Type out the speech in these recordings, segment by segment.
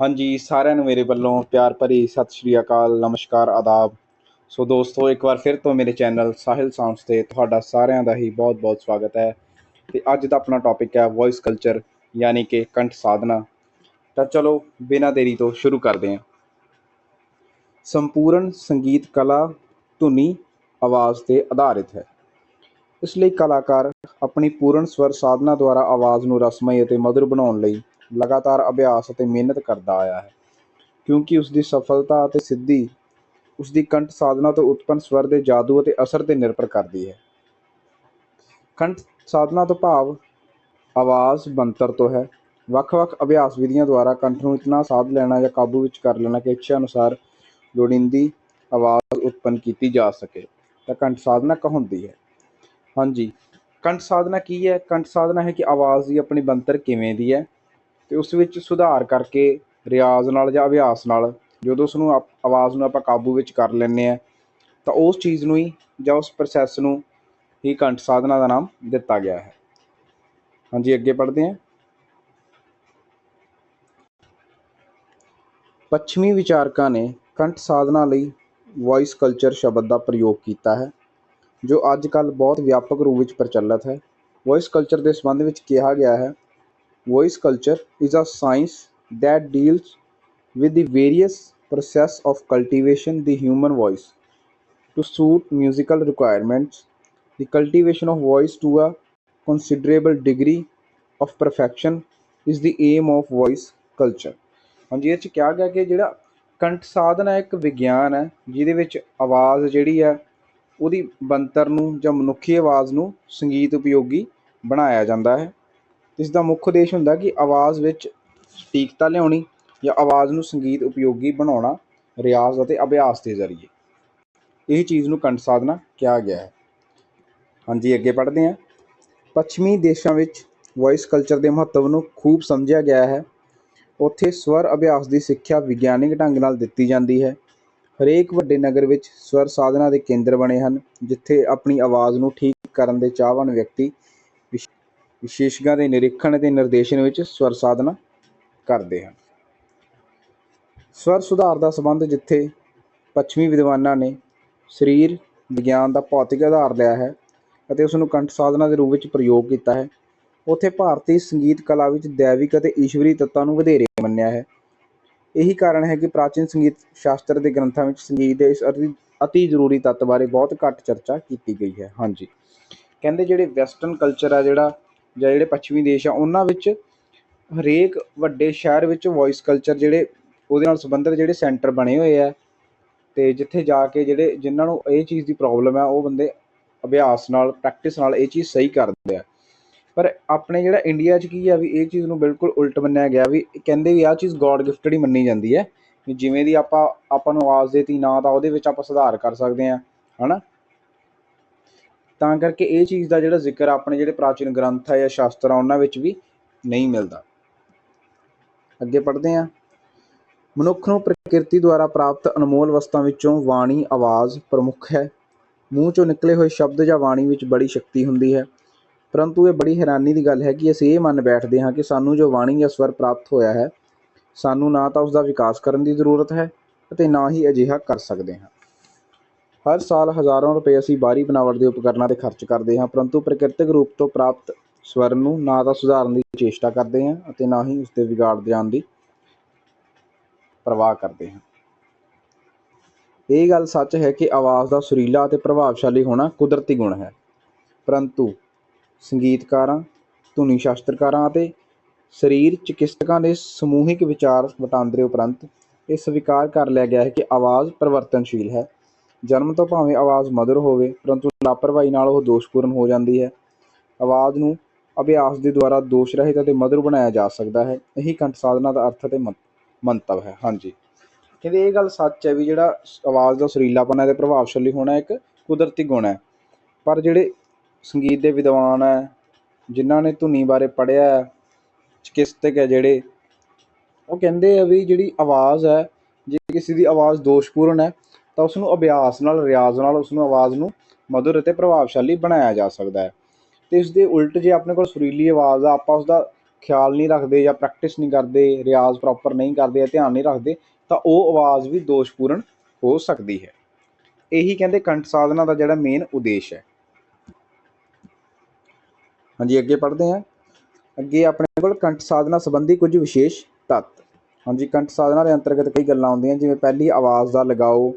ਹਾਂਜੀ, ਸਾਰਿਆਂ ਨੂੰ ਮੇਰੇ ਵੱਲੋਂ ਪਿਆਰ ਭਰੀ ਸਤਿ ਸ਼੍ਰੀ ਅਕਾਲ, ਨਮਸਕਾਰ, ਆਦਾਬ। ਸੋ ਦੋਸਤੋ, ਇੱਕ ਵਾਰ ਫਿਰ ਤੋਂ ਮੇਰੇ ਚੈਨਲ ਸਾਹਿਲ ਸਾਊਂਡਸ ਤੇ ਤੁਹਾਡਾ ਸਾਰਿਆਂ ਦਾ ਹੀ ਬਹੁਤ-ਬਹੁਤ ਸਵਾਗਤ ਹੈ। ਤੇ ਅੱਜ ਦਾ ਆਪਣਾ ਟੌਪਿਕ ਹੈ ਵੌਇਸ ਕਲਚਰ ਯਾਨੀ ਕਿ ਕੰਠ ਸਾਧਨਾ। ਤਾਂ ਚਲੋ, ਬਿਨਾਂ ਦੇਰੀ ਤੋਂ ਸ਼ੁਰੂ ਕਰਦੇ ਹਾਂ। ਸੰਪੂਰਨ ਸੰਗੀਤ ਕਲਾ ਧੁਨੀ ਆਵਾਜ਼ ਤੇ ਆਧਾਰਿਤ ਹੈ। ਇਸ ਲਈ ਕਲਾਕਾਰ ਆਪਣੀ ਪੂਰਨ ਸਵਰ ਸਾਧਨਾ ਦੁਆਰਾ ਆਵਾਜ਼ ਨੂੰ ਰਸਮਈ ਅਤੇ ਮਧੁਰ ਬਣਾਉਣ ਲਈ ਲਗਾਤਾਰ ਅਭਿਆਸ ਅਤੇ ਮਿਹਨਤ ਕਰਦਾ ਆਇਆ ਹੈ, ਕਿਉਂਕਿ ਉਸ ਦੀ ਸਫਲਤਾ ਅਤੇ ਸਿੱਧੀ ਉਸ ਦੀ ਕੰਠ ਸਾਧਨਾ ਤੋਂ ਉਤਪੰਨ ਸਵਰ ਦੇ ਜਾਦੂ ਅਤੇ ਅਸਰ ਤੇ ਨਿਰਭਰ ਕਰਦੀ ਹੈ। ਕੰਠ ਸਾਧਨਾ ਤੋਂ ਭਾਵ ਆਵਾਜ਼ ਬੰਤਰ ਤੋਂ ਹੈ। ਵੱਖ-ਵੱਖ ਅਭਿਆਸ ਵਿਧੀਆਂ ਦੁਆਰਾ ਕੰਠ ਨੂੰ ਇਤਨਾ ਸਾਧ ਲੈਣਾ ਜਾਂ ਕਾਬੂ ਵਿੱਚ ਕਰ ਲੈਣਾ ਕਿ ਇੱਛਾ ਅਨੁਸਾਰ ਲੋੜੀਂਦੀ ਆਵਾਜ਼ ਉਤਪੰਨ ਕੀਤੀ ਜਾ ਸਕੇ, ਤਾਂ ਕੰਠ ਸਾਧਨਾ ਕਹਾਉਂਦੀ ਹੈ। ਹਾਂਜੀ, ਕੰਠ ਸਾਧਨਾ ਕੀ ਹੈ? ਕੰਠ ਸਾਧਨਾ ਹੈ ਕਿ ਆਵਾਜ਼ ਦੀ ਆਪਣੀ ਬੰਤਰ ਕਿਵੇਂ ਦੀ ਹੈ? ਤੇ ਉਸ ਵਿੱਚ ਸੁਧਾਰ ਕਰਕੇ ਰਿਆਜ਼ ਨਾਲ ਜਾਂ ਅਭਿਆਸ ਨਾਲ ਜਦੋਂ ਉਸ ਨੂੰ ਆਵਾਜ਼ ਨੂੰ ਆਪਾਂ ਕਾਬੂ ਵਿੱਚ ਕਰ ਲੈਂਦੇ ਆ ਤਾਂ ਉਸ ਚੀਜ਼ ਨੂੰ ਹੀ ਜਾਂ ਉਸ ਪ੍ਰੋਸੈਸ ਨੂੰ ਹੀ ਕੰਠ ਸਾਧਨਾ ਦਾ ਨਾਮ ਦਿੱਤਾ ਗਿਆ ਹੈ। ਹਾਂਜੀ, ਅੱਗੇ ਪੜ੍ਹਦੇ ਹਾਂ। ਪੱਛਮੀ ਵਿਚਾਰਕਾਂ ਨੇ ਕੰਠ ਸਾਧਨਾ ਲਈ ਵੌਇਸ ਕਲਚਰ ਸ਼ਬਦ ਦਾ ਪ੍ਰਯੋਗ ਕੀਤਾ ਹੈ, ਜੋ ਅੱਜ ਕੱਲ੍ਹ ਬਹੁਤ ਵਿਆਪਕ ਰੂਪ ਵਿੱਚ ਪ੍ਰਚਲਿਤ ਹੈ। ਵੌਇਸ ਕਲਚਰ ਦੇ ਸੰਬੰਧ ਵਿੱਚ ਕਿਹਾ ਗਿਆ ਹੈ voice culture is a science that deals with the various process of cultivation the human voice to suit musical requirements the cultivation of voice to a considerable degree of perfection is the aim of voice culture ਹਾਂਜੀ ਇਹ ਚ ਕਿਹਾ ਗਿਆ ਕਿ ਜਿਹੜਾ ਕੰਠ ਸਾਧਨਾ ਇੱਕ ਵਿਗਿਆਨ ਹੈ ਜਿਹਦੇ ਵਿੱਚ ਆਵਾਜ਼ ਜਿਹੜੀ ਹੈ ਉਹਦੀ ਬੰਤਰ ਨੂੰ ਜਾਂ ਮਨੁੱਖੀ ਆਵਾਜ਼ ਨੂੰ ਸੰਗੀਤ ਉਪਯੋਗੀ ਬਣਾਇਆ ਜਾਂਦਾ ਹੈ ਇਸ ਦਾ ਮੁੱਖ ਉਦੇਸ਼ ਹੁੰਦਾ ਕਿ ਆਵਾਜ਼ ਵਿੱਚ ਸਟੀਕਤਾ ਲਿਆਉਣੀ ਜਾਂ ਆਵਾਜ਼ ਨੂੰ ਸੰਗੀਤ ਉਪਯੋਗੀ ਬਣਾਉਣਾ, ਰਿਆਜ਼ ਅਤੇ ਅਭਿਆਸ ਦੇ ਜ਼ਰੀਏ। ਇਹ ਚੀਜ਼ ਨੂੰ ਕੰਠ ਸਾਧਨਾ ਕਿਹਾ ਗਿਆ ਹੈ। ਹਾਂਜੀ, ਅੱਗੇ ਪੜ੍ਹਦੇ ਹਾਂ। ਪੱਛਮੀ ਦੇਸ਼ਾਂ ਵਿੱਚ ਵੌਇਸ ਕਲਚਰ ਦੇ ਮਹੱਤਵ ਨੂੰ ਖੂਬ ਸਮਝਿਆ ਗਿਆ ਹੈ। ਉੱਥੇ ਸਵਰ ਅਭਿਆਸ ਦੀ ਸਿੱਖਿਆ ਵਿਗਿਆਨਿਕ ਢੰਗ ਨਾਲ ਦਿੱਤੀ ਜਾਂਦੀ ਹੈ। ਹਰੇਕ ਵੱਡੇ ਨਗਰ ਵਿੱਚ ਸਵਰ ਸਾਧਨਾ ਦੇ ਕੇਂਦਰ ਬਣੇ ਹਨ, ਜਿੱਥੇ ਆਪਣੀ ਆਵਾਜ਼ ਨੂੰ ਠੀਕ ਕਰਨ ਦੇ ਚਾਹਵਾਨ ਵਿਅਕਤੀ ਵਿਸ਼ੇਸ਼ਗਾਂ ਦੇ ਨਿਰੀਖਣ ਅਤੇ ਨਿਰਦੇਸ਼ਨ ਵਿੱਚ ਸਵਰ ਸਾਧਨਾ ਕਰਦੇ ਹਨ। ਸਵਰ ਸੁਧਾਰ ਦਾ ਸੰਬੰਧ ਜਿੱਥੇ ਪੱਛਮੀ ਵਿਦਵਾਨਾਂ ਨੇ ਸਰੀਰ ਵਿਗਿਆਨ ਦਾ ਭੌਤਿਕ ਆਧਾਰ ਲਿਆ ਹੈ ਅਤੇ ਉਸ ਨੂੰ ਕੰਠ ਸਾਧਨਾ ਦੇ ਰੂਪ ਵਿੱਚ ਪ੍ਰਯੋਗ ਕੀਤਾ ਹੈ, ਉੱਥੇ ਭਾਰਤੀ ਸੰਗੀਤ ਕਲਾ ਵਿੱਚ ਦੈਵਿਕ ਅਤੇ ਈਸ਼ਵਰੀ ਤੱਤਾਂ ਨੂੰ ਵਧੇਰੇ ਮੰਨਿਆ ਹੈ। ਇਹੀ ਕਾਰਨ ਹੈ ਕਿ ਪ੍ਰਾਚੀਨ ਸੰਗੀਤ ਸ਼ਾਸਤਰ ਦੇ ਗ੍ਰੰਥਾਂ ਵਿੱਚ ਸੰਗੀਤ ਦੇ ਇਸ ਅਤੀ ਅਤੀ ਜ਼ਰੂਰੀ ਤੱਤ ਬਾਰੇ ਬਹੁਤ ਘੱਟ ਚਰਚਾ ਕੀਤੀ ਗਈ ਹੈ। ਹਾਂਜੀ। ਕਹਿੰਦੇ ਜਿਹੜੇ ਵੈਸਟਰਨ ਕਲਚਰ ਆ, ਜਿਹੜਾ ਜਾਂ ਜਿਹੜੇ ਪੱਛਮੀ ਦੇਸ਼ ਆ, ਉਹਨਾਂ ਵਿੱਚ ਹਰੇਕ ਵੱਡੇ ਸ਼ਹਿਰ ਵਿੱਚ ਵੌਇਸ ਕਲਚਰ ਜਿਹੜੇ ਉਹਦੇ ਨਾਲ ਸੰਬੰਧਿਤ ਜਿਹੜੇ ਸੈਂਟਰ ਬਣੇ ਹੋਏ ਆ ਤੇ ਜਿੱਥੇ ਜਾ ਕੇ ਜਿਹੜੇ ਜਿਨ੍ਹਾਂ ਨੂੰ ਇਹ ਚੀਜ਼ ਦੀ ਪ੍ਰੋਬਲਮ ਆ, ਉਹ ਬੰਦੇ ਅਭਿਆਸ ਨਾਲ ਪ੍ਰੈਕਟਿਸ ਨਾਲ ਇਹ ਚੀਜ਼ ਸਹੀ ਕਰਦੇ ਆ। ਪਰ ਆਪਣੇ ਜਿਹੜਾ ਇੰਡੀਆ 'ਚ ਕੀ ਆ ਵੀ ਇਹ ਚੀਜ਼ ਨੂੰ ਬਿਲਕੁਲ ਉਲਟ ਮੰਨਿਆ ਗਿਆ ਵੀ ਕਹਿੰਦੇ ਵੀ ਆਹ ਚੀਜ਼ ਗੋਡ ਗਿਫਟਡ ਹੀ ਮੰਨੀ ਜਾਂਦੀ ਹੈ, ਵੀ ਜਿਵੇਂ ਦੀ ਆਪਾਂ ਆਪਾਂ ਨੂੰ ਆਵਾਜ਼ ਦੇਤੀ ਨਾ ਤਾਂ ਉਹਦੇ ਵਿੱਚ ਆਪਾਂ ਸੁਧਾਰ ਕਰ ਸਕਦੇ ਆ ਹਨਾ? ਤਾਂ ਕਰਕੇ ਇਹ ਚੀਜ਼ ਦਾ ਜਿਹੜਾ ਜ਼ਿਕਰ ਆਪਣੇ ਜਿਹੜੇ ਪ੍ਰਾਚੀਨ ਗ੍ਰੰਥ ਆ ਜਾਂ ਸ਼ਾਸਤਰ ਆ, ਉਹਨਾਂ ਵਿੱਚ ਵੀ ਨਹੀਂ ਮਿਲਦਾ। ਅੱਗੇ ਪੜ੍ਹਦੇ ਹਾਂ। ਮਨੁੱਖ ਨੂੰ ਪ੍ਰਕਿਰਤੀ ਦੁਆਰਾ ਪ੍ਰਾਪਤ ਅਨਮੋਲ ਵਸਤਾਂ ਵਿੱਚੋਂ ਬਾਣੀ, ਆਵਾਜ਼ ਪ੍ਰਮੁੱਖ ਹੈ। ਮੂੰਹ ਚੋਂ ਨਿਕਲੇ ਹੋਏ ਸ਼ਬਦ ਜਾਂ ਵਾਣੀ ਵਿੱਚ ਬੜੀ ਸ਼ਕਤੀ ਹੁੰਦੀ ਹੈ। ਪਰੰਤੂ ਇਹ ਬੜੀ ਹੈਰਾਨੀ ਦੀ ਗੱਲ ਹੈ ਕਿ ਅਸੀਂ ਇਹ ਮੰਨ ਬੈਠਦੇ ਹਾਂ ਕਿ ਸਾਨੂੰ ਜੋ ਵਾਣੀ ਜਾਂ ਸਵਰ ਪ੍ਰਾਪਤ ਹੋਇਆ ਹੈ, ਸਾਨੂੰ ਨਾ ਤਾਂ ਉਸ ਦਾ ਵਿਕਾਸ ਕਰਨ ਦੀ ਜ਼ਰੂਰਤ ਹੈ ਅਤੇ ਨਾ ਹੀ ਅਜਿਹਾ ਕਰ ਸਕਦੇ ਹਾਂ। ਹਰ ਸਾਲ ਹਜ਼ਾਰਾਂ ਰੁਪਏ ਅਸੀਂ ਬਾਹਰੀ ਬਣਾਵਟ ਦੇ ਉਪਕਰਨਾਂ 'ਤੇ ਖਰਚ ਕਰਦੇ ਹਾਂ, ਪਰੰਤੂ ਪ੍ਰਕਿਰਤਿਕ ਰੂਪ ਤੋਂ ਪ੍ਰਾਪਤ ਸਵਰ ਨੂੰ ਨਾ ਤਾਂ ਸੁਧਾਰਨ ਦੀ ਚੇਸ਼ਟਾ ਕਰਦੇ ਹਾਂ ਅਤੇ ਨਾ ਹੀ ਉਸ ਦੇ ਵਿਗਾੜ ਜਾਣ ਦੀ ਪਰਵਾਹ ਕਰਦੇ ਹਾਂ। ਇਹ ਗੱਲ ਸੱਚ ਹੈ ਕਿ ਆਵਾਜ਼ ਦਾ ਸੁਰੀਲਾ ਅਤੇ ਪ੍ਰਭਾਵਸ਼ਾਲੀ ਹੋਣਾ ਕੁਦਰਤੀ ਗੁਣ ਹੈ। ਪਰੰਤੂ ਸੰਗੀਤਕਾਰਾਂ, ਧੁਨੀ ਸ਼ਾਸਤਰਕਾਰਾਂ ਅਤੇ ਸਰੀਰ ਚਿਕਿਤਸਕਾਂ ਦੇ ਸਮੂਹਿਕ ਵਿਚਾਰ ਵਟਾਂਦਰੇ ਉਪਰੰਤ ਇਹ ਸਵੀਕਾਰ ਕਰ ਲਿਆ ਗਿਆ ਹੈ ਕਿ ਆਵਾਜ਼ ਪਰਿਵਰਤਨਸ਼ੀਲ ਹੈ। ਜਨਮ ਤੋਂ ਭਾਵੇਂ ਆਵਾਜ਼ ਮਧੁਰ ਹੋਵੇ, ਪਰੰਤੂ ਲਾਪਰਵਾਹੀ ਨਾਲ ਉਹ ਦੋਸ਼ਪੂਰਨ ਹੋ ਜਾਂਦੀ ਹੈ। ਆਵਾਜ਼ ਨੂੰ ਅਭਿਆਸ ਦੇ ਦੁਆਰਾ ਦੋਸ਼ ਰਹਿਤ ਅਤੇ ਮਧੁਰ ਬਣਾਇਆ ਜਾ ਸਕਦਾ ਹੈ। ਇਹੀ ਕੰਠ ਸਾਧਨਾ ਦਾ ਅਰਥ ਅਤੇ ਮੰਤ- ਮੰਤਵ ਹੈ। ਹਾਂਜੀ। ਕਹਿੰਦੇ ਇਹ ਗੱਲ ਸੱਚ ਹੈ ਵੀ ਜਿਹੜਾ ਆਵਾਜ਼ ਦਾ ਸੁਰੀਲਾਪਨ ਹੈ ਤੇ ਪ੍ਰਭਾਵਸ਼ਾਲੀ ਹੋਣਾ ਇੱਕ ਕੁਦਰਤੀ ਗੁਣ ਹੈ। ਪਰ ਜਿਹੜੇ ਸੰਗੀਤ ਦੇ ਵਿਦਵਾਨ ਹੈ, ਜਿਨ੍ਹਾਂ ਨੇ ਧੁਨੀ ਬਾਰੇ ਪੜ੍ਹਿਆ ਹੈ, ਚਿਕਿਤਸਕ ਹੈ ਜਿਹੜੇ, ਉਹ ਕਹਿੰਦੇ ਆ ਵੀ ਜਿਹੜੀ ਆਵਾਜ਼ ਹੈ, ਜੇ ਕਿਸੇ ਦੀ ਆਵਾਜ਼ ਦੋਸ਼ਪੂਰਨ ਹੈ ਤਾਂ ਉਸ ਨੂੰ ਅਭਿਆਸ ਨਾਲ, ਰਿਆਜ਼ ਨਾਲ ਉਸ ਨੂੰ ਆਵਾਜ਼ ਨੂੰ ਮధుਰ ਅਤੇ ਪ੍ਰਭਾਵਸ਼ਾਲੀ ਬਣਾਇਆ ਜਾ ਸਕਦਾ ਹੈ। ਤੇ ਇਸ ਦੇ ਉਲਟ ਜੇ ਆਪਣੇ ਕੋਲ ਸੁਰੀਲੀ ਆਵਾਜ਼ ਆ, ਆਪਾਂ ਉਸ ਦਾ ਖਿਆਲ ਨਹੀਂ ਰੱਖਦੇ ਜਾਂ ਪ੍ਰੈਕਟਿਸ ਨਹੀਂ ਕਰਦੇ, ਰਿਆਜ਼ ਪ੍ਰੋਪਰ ਨਹੀਂ ਕਰਦੇ ਧਿਆਨ ਨਹੀਂ ਰੱਖਦੇ, ਤਾਂ ਉਹ ਆਵਾਜ਼ ਵੀ ਦੋਸ਼ਪੂਰਨ ਹੋ ਸਕਦੀ ਹੈ। ਇਹੀ ਕਹਿੰਦੇ ਕੰਠ ਸਾਧਨਾ ਦਾ ਜਿਹੜਾ ਮੇਨ ਉਦੇਸ਼ ਹੈ। ਹਾਂਜੀ, ਅੱਗੇ ਪੜ੍ਹਦੇ ਹਾਂ। ਅੱਗੇ ਆਪਣੇ ਕੋਲ ਕੰਠ ਸਾਧਨਾ ਸੰਬੰਧੀ ਕੁਝ ਵਿਸ਼ੇਸ਼ ਤੱਤ। ਹਾਂਜੀ, ਕੰਠ ਸਾਧਨਾ ਦੇ ਅੰਤਰਗਤ ਕਈ ਗੱਲਾਂ ਆਉਂਦੀਆਂ, ਜਿਵੇਂ ਪਹਿਲੀ ਆਵਾਜ਼ ਦਾ ਲਗਾਓ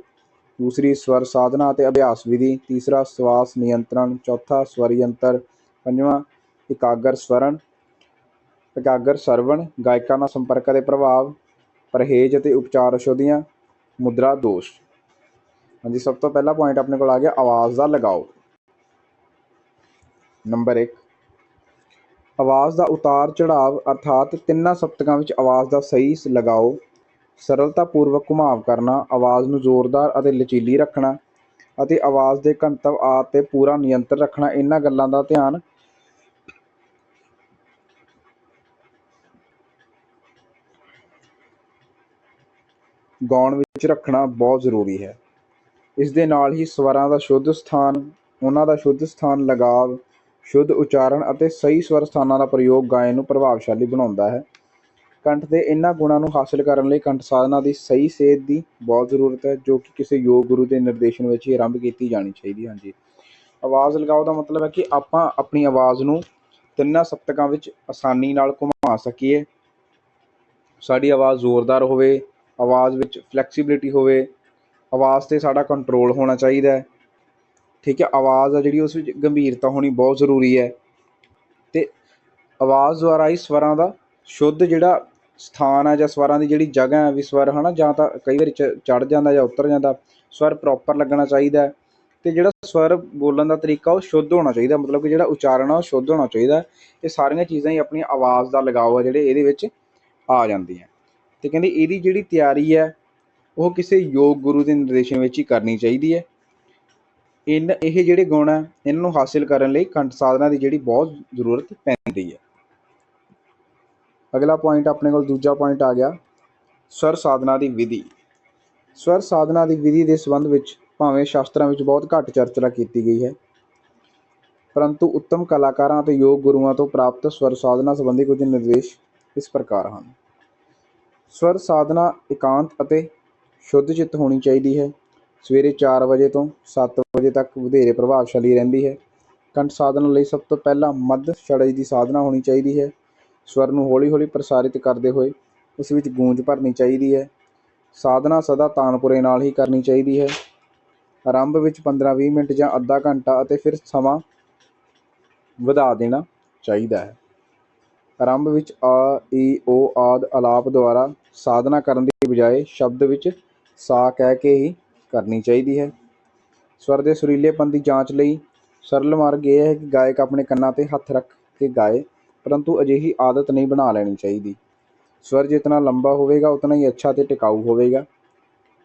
ਦੂਸਰੀ ਸਵਰ ਸਾਧਨਾ ਅਤੇ ਅਭਿਆਸ ਵਿਧੀ, ਤੀਸਰਾ ਸਵਾਸ ਨਿਯੰਤਰਣ, ਚੌਥਾ ਸਵਰ ਯੰਤਰ, ਪੰਜਵਾਂ ਇਕਾਗਰ ਸਵਰਨ, ਇਕਾਗਰ ਸਰਵਣ, ਗਾਇਕਾਂ ਨਾਲ ਸੰਪਰਕ ਦੇ ਪ੍ਰਭਾਵ, ਪਰਹੇਜ਼ ਅਤੇ ਉਪਚਾਰ ਔਸ਼ਧੀਆਂ ਮੁਦਰਾ ਦੋਸ਼। ਹਾਂਜੀ, ਸਭ ਤੋਂ ਪਹਿਲਾ ਪੁਆਇੰਟ ਆਪਣੇ ਕੋਲ ਆ ਗਿਆ, ਆਵਾਜ਼ ਦਾ ਲਗਾਓ। ਨੰਬਰ 1 ਆਵਾਜ਼ ਦਾ ਉਤਾਰ ਚੜਾਵ ਅਰਥਾਤ ਤਿੰਨਾਂ ਸਪਤਕਾਂ ਵਿੱਚ ਆਵਾਜ਼ ਦਾ ਸਹੀ ਲਗਾਓ। ਸਰਲਤਾਪੂਰਵਕ ਘੁਮਾਵ ਕਰਨਾ, ਆਵਾਜ਼ ਨੂੰ ਜ਼ੋਰਦਾਰ ਅਤੇ ਲਚੀਲੀ ਰੱਖਣਾ ਅਤੇ ਆਵਾਜ਼ ਦੇ ਘਣਤਵ ਆਦਿ ਤੇ ਪੂਰਾ ਨਿਯੰਤਰਣ ਰੱਖਣਾ, ਇਹਨਾਂ ਗੱਲਾਂ ਦਾ ਧਿਆਨ ਗਾਉਣ ਵਿੱਚ ਰੱਖਣਾ ਬਹੁਤ ਜ਼ਰੂਰੀ ਹੈ। ਇਸ ਦੇ ਨਾਲ ਹੀ ਸਵਰਾਂ ਦਾ ਸ਼ੁੱਧ ਸਥਾਨ, ਉਹਨਾਂ ਦਾ ਸ਼ੁੱਧ ਸਥਾਨ ਲਗਾਵ, ਸ਼ੁੱਧ ਉਚਾਰਨ ਅਤੇ ਸਹੀ ਸਵਰ ਸਥਾਨਾਂ ਦਾ ਪ੍ਰਯੋਗ ਗਾਇਨ ਨੂੰ ਪ੍ਰਭਾਵਸ਼ਾਲੀ ਬਣਾਉਂਦਾ ਹੈ। ਕੰਠ ਦੇ ਇਹਨਾਂ ਗੁਣਾਂ ਨੂੰ ਹਾਸਲ ਕਰਨ ਲਈ ਕੰਠ ਸਾਧਨਾ ਦੀ ਸਹੀ ਸੇਧ ਦੀ ਬਹੁਤ ਜ਼ਰੂਰਤ ਹੈ, ਜੋ ਕਿ ਕਿਸੇ ਯੋਗ ਗੁਰੂ ਦੇ ਨਿਰਦੇਸ਼ਨ ਵਿੱਚ ਹੀ ਆਰੰਭ ਕੀਤੀ ਜਾਣੀ ਚਾਹੀਦੀ ਹੈ, ਹਾਂਜੀ। ਆਵਾਜ਼ ਲਗਾਓ ਦਾ ਮਤਲਬ ਹੈ ਕਿ ਆਪਾਂ ਆਪਣੀ ਆਵਾਜ਼ ਨੂੰ ਤਿੰਨਾਂ ਸਪਤਕਾਂ ਵਿੱਚ ਆਸਾਨੀ ਨਾਲ ਘੁਮਾ ਸਕੀਏ। ਸਾਡੀ ਆਵਾਜ਼ ਜ਼ੋਰਦਾਰ ਹੋਵੇ, ਆਵਾਜ਼ ਵਿੱਚ ਫਲੈਕਸੀਬਿਲਿਟੀ ਹੋਵੇ, ਆਵਾਜ਼ 'ਤੇ ਸਾਡਾ ਕੰਟਰੋਲ ਹੋਣਾ ਚਾਹੀਦਾ ਹੈ। ਠੀਕ ਹੈ, ਆਵਾਜ਼ ਆ ਜਿਹੜੀ ਉਸ ਵਿੱਚ ਗੰਭੀਰਤਾ ਹੋਣੀ ਬਹੁਤ ਜ਼ਰੂਰੀ ਹੈ। ਅਤੇ ਆਵਾਜ਼ ਦੁਆਰਾ ਹੀ ਸਵਰਾਂ ਦਾ ਸ਼ੁੱਧ ਜਿਹੜਾ ਸਥਾਨ ਆ ਜਾਂ ਸਵਰਾਂ ਦੀ ਜਿਹੜੀ ਜਗ੍ਹਾ ਹੈ ਵੀ ਸਵਰ ਹੈ ਨਾ ਜਾਂ ਤਾਂ ਕਈ ਵਾਰੀ ਚੜ੍ਹ ਜਾਂਦਾ ਜਾਂ ਉਤਰ ਜਾਂਦਾ, ਸਵਰ ਪ੍ਰੋਪਰ ਲੱਗਣਾ ਚਾਹੀਦਾ ਹੈ। ਅਤੇ ਜਿਹੜਾ ਸਵਰ ਬੋਲਣ ਦਾ ਤਰੀਕਾ, ਉਹ ਸ਼ੁੱਧ ਹੋਣਾ ਚਾਹੀਦਾ, ਮਤਲਬ ਕਿ ਜਿਹੜਾ ਉਚਾਰਨ ਆ, ਉਹ ਸ਼ੁੱਧ ਹੋਣਾ ਚਾਹੀਦਾ ਇਹ ਸਾਰੀਆਂ ਚੀਜ਼ਾਂ ਹੀ ਆਪਣੀ ਆਵਾਜ਼ ਦਾ ਲਗਾਓ ਆ, ਜਿਹੜੇ ਇਹਦੇ ਵਿੱਚ ਆ ਜਾਂਦੀਆਂ ਅਤੇ ਕਹਿੰਦੇ ਇਹਦੀ ਜਿਹੜੀ ਤਿਆਰੀ ਹੈ, ਉਹ ਕਿਸੇ ਯੋਗ ਗੁਰੂ ਦੇ ਨਿਰਦੇਸ਼ਨ ਵਿੱਚ ਹੀ ਕਰਨੀ ਚਾਹੀਦੀ ਹੈ। ਇਨ, ਇਹ ਜਿਹੜੇ ਗੁਣ ਹੈ ਇਹਨਾਂ ਨੂੰ ਹਾਸਿਲ ਕਰਨ ਲਈ ਕੰਠ ਸਾਧਨਾ ਦੀ ਜਿਹੜੀ ਬਹੁਤ ਜ਼ਰੂਰਤ ਪੈਂਦੀ ਹੈ। ਅਗਲਾ ਪੁਆਇੰਟ ਆਪਣੇ ਕੋਲ ਦੂਜਾ ਪੁਆਇੰਟ ਆ ਗਿਆ। ਸਵਰ ਸਾਧਨਾ ਦੀ ਵਿਧੀ। ਸਵਰ ਸਾਧਨਾ ਦੀ ਵਿਧੀ ਦੇ ਸੰਬੰਧ ਵਿੱਚ ਭਾਵੇਂ ਸ਼ਾਸਤਰਾਂ ਵਿੱਚ ਬਹੁਤ ਘੱਟ ਚਰਚਾ ਕੀਤੀ ਗਈ ਹੈ, ਪਰੰਤੂ ਉੱਤਮ ਕਲਾਕਾਰਾਂ ਅਤੇ ਯੋਗ ਗੁਰੂਆਂ ਤੋਂ ਪ੍ਰਾਪਤ ਸਵਰ ਸਾਧਨਾ ਸੰਬੰਧੀ ਕੁਝ ਨਿਰਦੇਸ਼ ਇਸ ਪ੍ਰਕਾਰ ਹਨ। ਸਵਰ ਸਾਧਨਾ ਇਕਾਂਤ ਅਤੇ ਸ਼ੁੱਧ ਚਿੱਤ ਹੋਣੀ ਚਾਹੀਦੀ ਹੈ। ਸਵੇਰੇ 4 ਵਜੇ ਤੋਂ 7 ਵਜੇ ਤੱਕ ਵਧੇਰੇ ਪ੍ਰਭਾਵਸ਼ਾਲੀ ਰਹਿੰਦੀ ਹੈ। ਕੰਠ ਸਾਧਨਾ ਲਈ ਸਭ ਤੋਂ ਪਹਿਲਾਂ ਮੱਧ ਛੜਜ ਦੀ ਸਾਧਨਾ ਹੋਣੀ ਚਾਹੀਦੀ ਹੈ। ਸਵਰ ਨੂੰ ਹੌਲੀ ਹੌਲੀ ਪ੍ਰਸਾਰਿਤ ਕਰਦੇ ਹੋਏ ਉਸ ਵਿੱਚ ਗੂੰਜ ਭਰਨੀ ਚਾਹੀਦੀ ਹੈ। ਸਾਧਨਾ ਸਦਾ ਤਾਨਪੁਰੇ ਨਾਲ ਹੀ ਕਰਨੀ ਚਾਹੀਦੀ ਹੈ। ਆਰੰਭ ਵਿੱਚ 15-20 ਮਿੰਟ ਜਾਂ ਅੱਧਾ ਘੰਟਾ ਅਤੇ ਫਿਰ ਸਮਾਂ ਵਧਾ ਦੇਣਾ ਚਾਹੀਦਾ ਹੈ। ਆਰੰਭ ਵਿੱਚ ਆ, ਈ, ਓ, ਆਦਿ ਆਲਾਪ ਦੁਆਰਾ ਸਾਧਨਾ ਕਰਨ ਦੀ ਬਜਾਏ ਸ਼ਬਦ ਵਿੱਚ ਸਾ ਕਹਿ ਕੇ ਹੀ ਕਰਨੀ ਚਾਹੀਦੀ ਹੈ। ਸਵਰ ਦੇ ਸੁਰੀਲੇਪਨ ਦੀ ਜਾਂਚ ਲਈ ਸਰਲ ਮਾਰਗ ਇਹ ਹੈ ਕਿ ਗਾਇਕ ਆਪਣੇ ਕੰਨਾਂ 'ਤੇ ਹੱਥ ਰੱਖ ਕੇ ਗਾਏ। ਪਰੰਤੂ ਅਜਿਹੀ ਆਦਤ ਨਹੀਂ ਬਣਾ ਲੈਣੀ ਚਾਹੀਦੀ। ਸਵਰ ਜਿਤਨਾ ਲੰਬਾ ਹੋਵੇਗਾ, ਉਤਨਾ ਹੀ ਅੱਛਾ ਤੇ ਟਿਕਾਊ ਹੋਵੇਗਾ।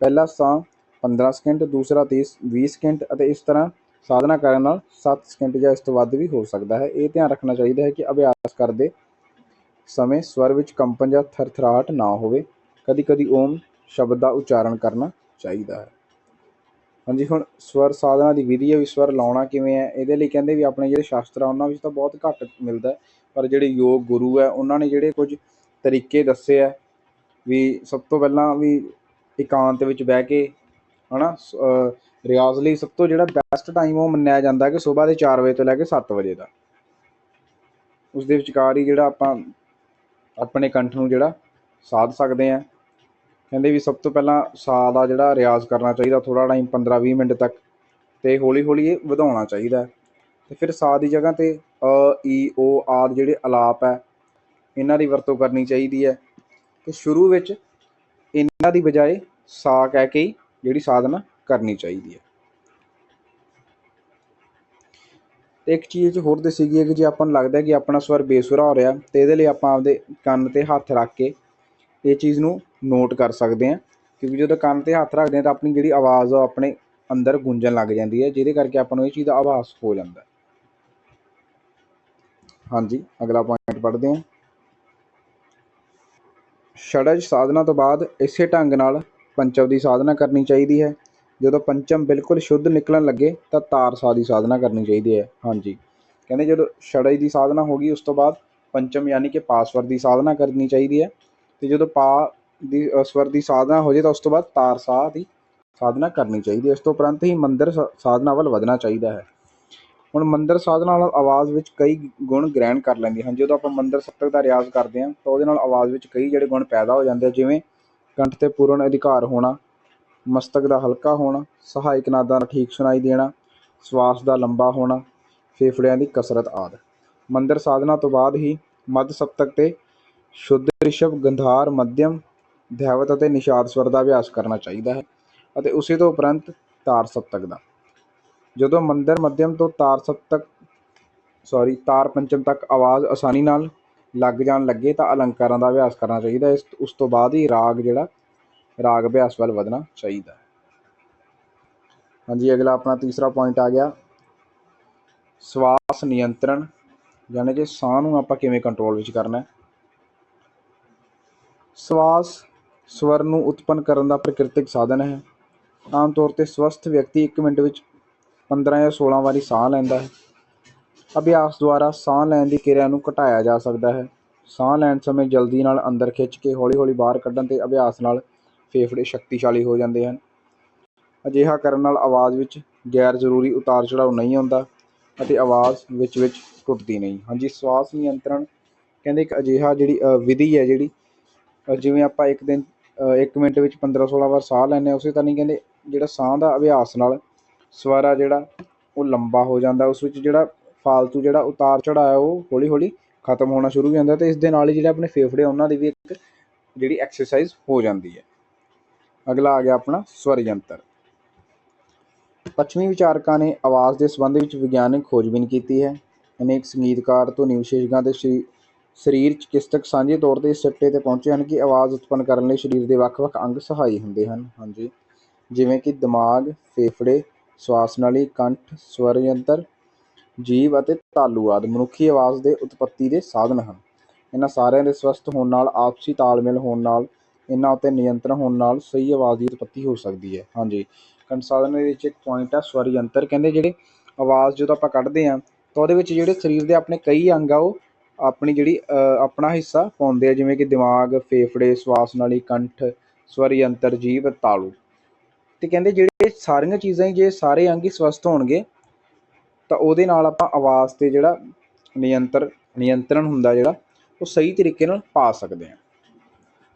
ਪਹਿਲਾ ਸਾਹ 15 ਸਕਿੰਟ, ਦੂਸਰਾ 30 20 ਸਕਿੰਟ ਅਤੇ ਇਸ ਤਰ੍ਹਾਂ ਸਾਧਨਾ ਕਰਨ ਨਾਲ 7 ਸਕਿੰਟ ਜਾਂ ਇਸ ਤੋਂ ਵੱਧ ਵੀ ਹੋ ਸਕਦਾ ਹੈ। ਇਹ ਧਿਆਨ ਰੱਖਣਾ ਚਾਹੀਦਾ ਹੈ ਕਿ ਅਭਿਆਸ ਕਰਦੇ ਸਮੇਂ ਸਵਰ ਵਿੱਚ ਕੰਪਨ ਜਾਂ ਥਰਥਰਾਹਟ ਨਾ ਹੋਵੇ। ਕਦੀ ਕਦੀ ਓਮ ਸ਼ਬਦ ਦਾ ਉਚਾਰਨ ਕਰਨਾ ਚਾਹੀਦਾ ਹੈ। ਹਾਂਜੀ, ਹੁਣ ਸਵਰ ਸਾਧਨਾ ਦੀ ਵਿਧੀ ਹੈ ਵੀ ਸਵਰ ਲਾਉਣਾ ਕਿਵੇਂ ਹੈ? ਇਹਦੇ ਲਈ ਕਹਿੰਦੇ ਵੀ ਆਪਣੇ ਜਿਹੜੇ ਸ਼ਾਸਤਰ ਆ ਉਹਨਾਂ ਵਿੱਚ ਤਾਂ ਬਹੁਤ ਘੱਟ ਮਿਲਦਾ ਪਰ ਜਿਹੜੇ ਯੋਗ ਗੁਰੂ ਹੈ, ਉਹਨਾਂ ਨੇ ਜਿਹੜੇ ਕੁਝ ਤਰੀਕੇ ਦੱਸੇ ਆ ਵੀ ਸਭ ਤੋਂ ਪਹਿਲਾਂ ਵੀ ਇਕਾਂਤ ਵਿੱਚ ਬਹਿ ਕੇ, ਹਨਾ, ਸ- ਰਿਆਜ਼ ਲਈ ਸਭ ਤੋਂ ਜਿਹੜਾ ਬੈਸਟ ਟਾਈਮ ਉਹ ਮੰਨਿਆ ਜਾਂਦਾ ਕਿ ਸਵੇਰ ਦੇ 4 ਵਜੇ ਤੋਂ ਲੈ ਕੇ 7 ਵਜੇ ਦਾ। ਉਸ ਦੇ ਵਿਚਕਾਰ ਹੀ ਜਿਹੜਾ ਆਪਾਂ ਆਪਣੇ ਕੰਠ ਨੂੰ ਜਿਹੜਾ ਸਾਧ ਸਕਦੇ ਆ ਕਹਿੰਦੇ ਵੀ ਸਭ ਤੋਂ ਪਹਿਲਾਂ ਸਾਹ ਦਾ ਜਿਹੜਾ ਰਿਆਜ਼ ਕਰਨਾ ਚਾਹੀਦਾ ਥੋੜਾ ਟਾਈਮ 15-20 ਮਿੰਟ ਤੱਕ, ਤੇ ਹੌਲੀ ਹੌਲੀ ਇਹ ਵਧਾਉਣਾ ਚਾਹੀਦਾ ਤੇ ਫਿਰ ਸਾ ਦੀ ਜਗ੍ਹਾ ਤੇ ਅ, ਈ, ਓ ਆਦਿ ਜਿਹੜੇ ਅਲਾਪ ਹੈ, ਇਹਨਾਂ ਦੀ ਵਰਤੋਂ ਕਰਨੀ ਚਾਹੀਦੀ ਹੈ। ਤੇ ਸ਼ੁਰੂ ਵਿੱਚ ਇਹਨਾਂ ਦੀ ਬਜਾਏ ਸਾ ਕਹਿ ਕੇ ਹੀ ਜਿਹੜੀ ਸਾਧਨਾ ਕਰਨੀ ਚਾਹੀਦੀ ਹੈ। ਤੇ ਇੱਕ ਚੀਜ਼ ਹੋਰ ਦੱਸੀ ਗਈ ਹੈ ਕਿ ਜੇ ਆਪਾਂ ਨੂੰ ਲੱਗਦਾ ਕਿ ਆਪਣਾ ਸਵਰ ਬੇਸੁਰਾ ਹੋ ਰਿਹਾ, ਤੇ ਇਹਦੇ ਲਈ ਆਪਾਂ ਆਪਦੇ ਕੰਨ ਤੇ ਹੱਥ ਰੱਖ ਕੇ ਇਹ ਚੀਜ਼ ਨੂੰ ਨੋਟ ਕਰ ਸਕਦੇ ਹਾਂ। ਕਿਉਂਕਿ ਜਦੋਂ ਕੰਨ ਤੇ ਹੱਥ ਰੱਖਦੇ ਹਾਂ ਤਾਂ ਆਪਣੀ ਜਿਹੜੀ ਆਵਾਜ਼ ਆ ਉਹ ਆਪਣੇ ਅੰਦਰ ਗੂੰਜਣ ਲੱਗ ਜਾਂਦੀ ਹੈ, ਜਿਹਦੇ ਕਰਕੇ ਆਪਾਂ ਨੂੰ ਇਹ ਚੀਜ਼ ਦਾ ਆਭਾਸ ਹੋ ਜਾਂਦਾ ਹੈ। ਹਾਂਜੀ ਅਗਲਾ ਪੁਆਇੰਟ ਪੜ੍ਹਦੇ ਹਾਂ षडज ਸਾਧਨਾ ਤੋਂ ਬਾਅਦ ਇਸੇ ਢੰਗ ਨਾਲ ਪੰਚਮ ਦੀ ਸਾਧਨਾ ਕਰਨੀ ਚਾਹੀਦੀ ਹੈ ਜਦੋਂ ਪੰਚਮ ਬਿਲਕੁਲ ਸ਼ੁੱਧ ਨਿਕਲਣ ਲੱਗੇ ਤਾਂ ਤਾਰ ਸਾ ਦੀ ਸਾਧਨਾ ਕਰਨੀ ਚਾਹੀਦੀ ਹੈ ਹਾਂਜੀ ਕਹਿੰਦੇ ਜਦੋਂ षडज ਦੀ ਸਾਧਨਾ ਹੋ ਗਈ ਉਸ ਤੋਂ ਬਾਅਦ ਪੰਚਮ ਯਾਨੀ ਕਿ ਪਾਸਵਰ ਦੀ ਸਾਧਨਾ ਕਰਨੀ ਚਾਹੀਦੀ ਹੈ ਤੇ ਜਦੋਂ ਪਾ ਦੀ ਅ, ਸਵਰ ਦੀ ਸਾਧਨਾ ਹੋ ਜੇ ਤਾਂ ਉਸ ਤੋਂ ਬਾਅਦ ਤਾਰ ਸਾਹ ਦੀ ਸਾਧਨਾ ਕਰਨੀ ਚਾਹੀਦੀ ਹੈ ਇਸ ਤੋਂ ਉਪਰੰਤ ਹੀ ਮੰਦਰ ਸ- ਸਾਧਨਾ ਵੱਲ ਵਧਣਾ ਚਾਹੀਦਾ ਹੈ ਹੁਣ ਮੰਦਰ ਸਾਧਨਾ ਨਾਲ ਆਵਾਜ਼ ਵਿੱਚ ਕਈ ਗੁਣ ਗ੍ਰਹਿਣ ਕਰ ਲੈਂਦੀ ਹਨ। ਜਦੋਂ ਆਪਾਂ ਮੰਦਰ ਸਪਤਕ ਦਾ ਰਿਆਜ਼ ਕਰਦੇ ਹਾਂ, ਤਾਂ ਉਹਦੇ ਨਾਲ ਆਵਾਜ਼ ਵਿੱਚ ਕਈ ਜਿਹੜੇ ਗੁਣ ਪੈਦਾ ਹੋ ਜਾਂਦੇ ਆ, ਜਿਵੇਂ ਕੰਠ ਤੇ ਪੂਰਨ ਅਧਿਕਾਰ ਹੋਣਾ, ਮਸਤਕ ਦਾ ਹਲਕਾ ਹੋਣਾ, ਸਹਾਇਕ ਨਾਦਾਂ ਦਾ ਠੀਕ ਸੁਣਾਈ ਦੇਣਾ, ਸਵਾਸ ਦਾ ਲੰਬਾ ਹੋਣਾ, ਫੇਫੜਿਆਂ ਦੀ ਕਸਰਤ ਆਦਿ। ਮੰਦਰ ਸਾਧਨਾ ਤੋਂ ਬਾਅਦ ਹੀ ਮੱਧ ਸਪਤਕ ਤੇ ਸ਼ੁੱਧ ਰਿਸ਼ਭ ਗੰਧਾਰ ਮੱਧਿਅਮ ਧੈਵਤ ਅਤੇ ਨਿਸ਼ਾਦ ਸਵਰ ਦਾ ਅਭਿਆਸ ਕਰਨਾ ਚਾਹੀਦਾ ਹੈ ਅਤੇ ਉਸੇ ਤੋਂ ਉਪਰੰਤ ਤਾਰ ਸਪਤਕ ਦਾ। ਜਦੋਂ ਮੰਦਰ ਮੱਧਿਅਮ ਤੋਂ ਤਾਰ ਸਪਤਕ ਸੋਰੀ ਤਾਰ ਪੰਚਮ ਤੱਕ ਆਵਾਜ਼ ਆਸਾਨੀ ਨਾਲ ਲੱਗ ਜਾਣ ਲੱਗੇ ਤਾਂ ਅਲੰਕਾਰਾਂ ਦਾ ਅਭਿਆਸ ਕਰਨਾ ਚਾਹੀਦਾ। ਇਸ, ਉਸ ਤੋਂ ਬਾਅਦ ਹੀ ਰਾਗ ਜਿਹੜਾ, ਰਾਗ ਅਭਿਆਸ ਵੱਲ ਵਧਣਾ ਚਾਹੀਦਾ ਹਾਂਜੀ, ਅਗਲਾ ਆਪਣਾ ਤੀਸਰਾ ਪੁਆਇੰਟ ਆ ਗਿਆ। ਸਵਾਸ ਨਿਯੰਤਰਣ, ਯਾਨੀ ਕਿ ਸਾਹ ਨੂੰ ਆਪਾਂ ਕਿਵੇਂ ਕੰਟਰੋਲ ਵਿੱਚ ਕਰਨਾ ਹੈ? ਸਵਾਸ ਸਵਰ ਨੂੰ ਉਤਪੰਨ ਕਰਨ ਦਾ ਪ੍ਰਕਿਰਤਿਕ ਸਾਧਨ ਹੈ। ਆਮ ਤੌਰ ਤੇ ਸਵਸਥ ਵਿਅਕਤੀ 1 ਮਿੰਟ ਵਿੱਚ 15 ਜਾਂ 16 ਵਾਰੀ ਸਾਹ ਲੈਂਦਾ ਹੈ। ਅਭਿਆਸ ਦੁਆਰਾ ਸਾਹ ਲੈਣ ਦੀ ਕਿਰਿਆ ਨੂੰ ਘਟਾਇਆ ਜਾ ਸਕਦਾ ਹੈ। ਸਾਹ ਲੈਣ ਸਮੇਂ ਜਲਦੀ ਨਾਲ ਅੰਦਰ ਖਿੱਚ ਕੇ ਹੌਲੀ-ਹੌਲੀ ਬਾਹਰ ਕੱਢਣ ਤੇ ਅਭਿਆਸ ਨਾਲ ਫੇਫੜੇ ਸ਼ਕਤੀਸ਼ਾਲੀ ਹੋ ਜਾਂਦੇ ਹਨ। ਅਜਿਹਾ ਕਰਨ ਨਾਲ ਆਵਾਜ਼ ਵਿੱਚ ਗੈਰ ਜ਼ਰੂਰੀ ਉਤਾਰ ਚੜਾਅ ਨਹੀਂ ਆਉਂਦਾ ਅਤੇ ਆਵਾਜ਼ ਵਿੱਚ ਵਿੱਚ ਟੁੱਟਦੀ ਨਹੀਂ। ਹਾਂਜੀ ਸਵਾਸ ਨਿਯੰਤਰਣ ਕਹਿੰਦੇ ਇੱਕ ਅਜਿਹਾ ਜਿਹੜੀ ਵਿਧੀ ਹੈ ਜਿਹੜੀ ਜਿਵੇਂ ਆਪਾਂ ਇੱਕ ਦਿਨ ਅ, ਇੱਕ ਮਿੰਟ ਵਿੱਚ 15-16 ਵਾਰ ਸਾਹ ਲੈਂਦੇ ਹਾਂ ਉਸੇ ਤਰ੍ਹਾਂ ਹੀ ਕਹਿੰਦੇ ਜਿਹੜਾ ਸਾਹ ਦਾ ਅਭਿਆਸ ਨਾਲ ਸਵਰ ਆ ਜਿਹੜਾ ਉਹ ਲੰਬਾ ਹੋ ਜਾਂਦਾ ਉਸ ਵਿੱਚ ਜਿਹੜਾ ਫਾਲਤੂ ਜਿਹੜਾ ਉਤਾਰ ਚੜਾਅ ਹੈ ਉਹ ਹੌਲੀ ਹੌਲੀ ਖਤਮ ਹੋਣਾ ਸ਼ੁਰੂ ਹੋ ਜਾਂਦਾ ਤੇ ਇਸ ਦੇ ਨਾਲ ਹੀ ਜਿਹੜੇ ਆਪਣੇ ਫੇਫੜੇ ਆ, ਉਹਨਾਂ ਦੀ ਵੀ ਇੱਕ ਜਿਹੜੀ ਐਕਸਰਸਾਈਜ਼ ਹੋ ਜਾਂਦੀ ਹੈ। ਅਗਲਾ ਆ ਗਿਆ ਆਪਣਾ ਸਵਰ ਯੰਤਰ। ਪੱਛਮੀ ਵਿਚਾਰਕਾਂ ਨੇ ਆਵਾਜ਼ ਦੇ ਸੰਬੰਧ ਵਿੱਚ ਵਿਗਿਆਨਕ ਖੋਜਬੀਨ ਕੀਤੀ ਹੈ। ਅਨੇਕ ਸੰਗੀਤਕਾਰ ਧੁਨੀ ਵਿਸ਼ੇਸ਼ਕਾਂ ਦੇ ਸ਼ਰੀ- ਸਰੀਰ ਚਿਕਿਤਸਕ ਸਾਂਝੇ ਤੌਰ ਤੇ ਇਸ ਸਿੱਟੇ ਤੇ ਪਹੁੰਚੇ ਹਨ ਕਿ ਆਵਾਜ਼ ਉਤਪੰਨ ਕਰਨ ਲਈ ਸਰੀਰ ਦੇ ਵੱਖ-ਵੱਖ ਅੰਗ ਸਹਾਈ ਹੁੰਦੇ ਹਨ। ਹਾਂਜੀ। ਜਿਵੇਂ ਕਿ ਦਿਮਾਗ ਫੇਫੜੇ ਸਵਾਸ ਨਲੀ, ਕੰਠ ਸਵਰ ਯੰਤਰ ਜੀਵ ਅਤੇ ਤਾਲੂ ਆਦਿ ਮਨੁੱਖੀ ਆਵਾਜ਼ ਦੇ ਉਤਪਤੀ ਦੇ ਸਾਧਨ ਹਨ। ਇਹਨਾਂ ਸਾਰਿਆਂ ਦੇ ਸਵਸਥ ਹੋਣ ਨਾਲ, ਆਪਸੀ ਤਾਲਮੇਲ ਹੋਣ ਨਾਲ, ਇਹਨਾਂ ਉੱਤੇ ਨਿਯੰਤਰਣ ਹੋਣ ਨਾਲ ਸਹੀ ਆਵਾਜ਼ ਦੀ ਉਤਪਤੀ ਹੋ ਸਕਦੀ ਹੈ। ਹਾਂਜੀ। ਕੰਠ ਸਾਧਨ ਦੇ ਵਿੱਚ ਇੱਕ ਪੁਆਇੰਟ ਆ ਸਵਰ ਯੰਤਰ ਕਹਿੰਦੇ ਜਿਹੜੇ ਆਵਾਜ਼ ਜਦੋਂ ਆਪਾਂ ਕੱਢਦੇ ਹਾਂ, ਤਾਂ ਉਹਦੇ ਵਿੱਚ ਜਿਹੜੇ ਸਰੀਰ ਦੇ ਆਪਣੇ ਕਈ ਅੰਗ ਆ, ਉਹ ਆਪਣੀ ਜਿਹੜੀ ਆਪਣਾ ਹਿੱਸਾ ਪਾਉਂਦੇ ਆ, ਜਿਵੇਂ ਕਿ ਦਿਮਾਗ, ਫੇਫੜੇ, ਸਵਾਸ ਨਲੀ, ਕੰਠ ਸਵਰ ਯੰਤਰ ਜੀਭ ਤਾਲੂ। ਤੇ ਕਹਿੰਦੇ ਜਿਹੜੇ ਸਾਰੀਆਂ ਚੀਜ਼ਾਂ ਹੀ ਜੇ ਸਾਰੇ ਅੰਗ ਹੀ ਸਵਸਥ ਹੋਣਗੇ, ਤਾਂ ਉਹਦੇ ਨਾਲ ਆਪਾਂ ਆਵਾਜ਼ ਤੇ ਜਿਹੜਾ ਨਿਯੰਤਰ, ਨਿਯੰਤਰਣ ਹੁੰਦਾ ਜਿਹੜਾ, ਉਹ ਸਹੀ ਤਰੀਕੇ ਨਾਲ ਪਾ ਸਕਦੇ ਹਾਂ।